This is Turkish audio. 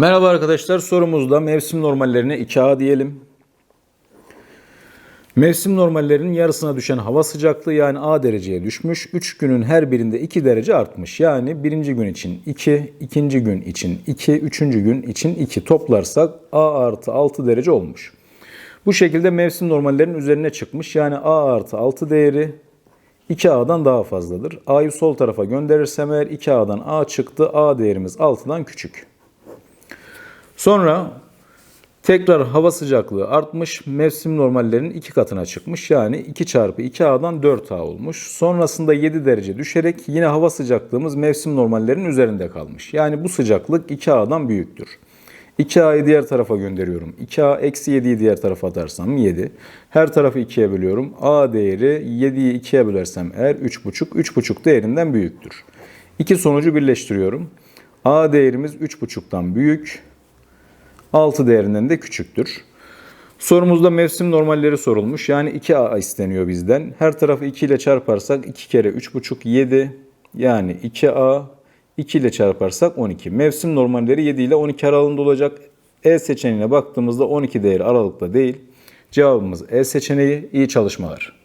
Merhaba arkadaşlar sorumuzda mevsim normallerine 2A diyelim. Mevsim normallerinin yarısına düşen hava sıcaklığı yani A dereceye düşmüş. 3 günün her birinde 2 derece artmış. Yani birinci gün için 2, ikinci gün için 2, üçüncü gün için 2 toplarsak A artı 6 derece olmuş. Bu şekilde mevsim normallerinin üzerine çıkmış. Yani A artı 6 değeri 2A'dan daha fazladır. A'yı sol tarafa gönderirsem eğer 2A'dan A çıktı. A değerimiz 6'dan küçük. Sonra tekrar hava sıcaklığı artmış. Mevsim normallerinin iki katına çıkmış. Yani 2 çarpı 2A'dan 4A olmuş. Sonrasında 7 derece düşerek yine hava sıcaklığımız mevsim normallerinin üzerinde kalmış. Yani bu sıcaklık 2A'dan büyüktür. 2A'yı diğer tarafa gönderiyorum. 2A eksi 7'yi diğer tarafa atarsam 7. Her tarafı 2'ye bölüyorum. A değeri 7'yi 2'ye bölersem eğer 3,5. 3,5 değerinden büyüktür. İki sonucu birleştiriyorum. A değerimiz 3,5'tan büyük. 6 değerinden de küçüktür. Sorumuzda mevsim normalleri sorulmuş. Yani 2A isteniyor bizden. Her tarafı 2 ile çarparsak 2 kere 3,5 7. Yani 2A 2 ile çarparsak 12. Mevsim normalleri 7 ile 12 aralığında olacak. E seçeneğine baktığımızda 12 değeri aralıkta değil. Cevabımız E seçeneği. İyi çalışmalar.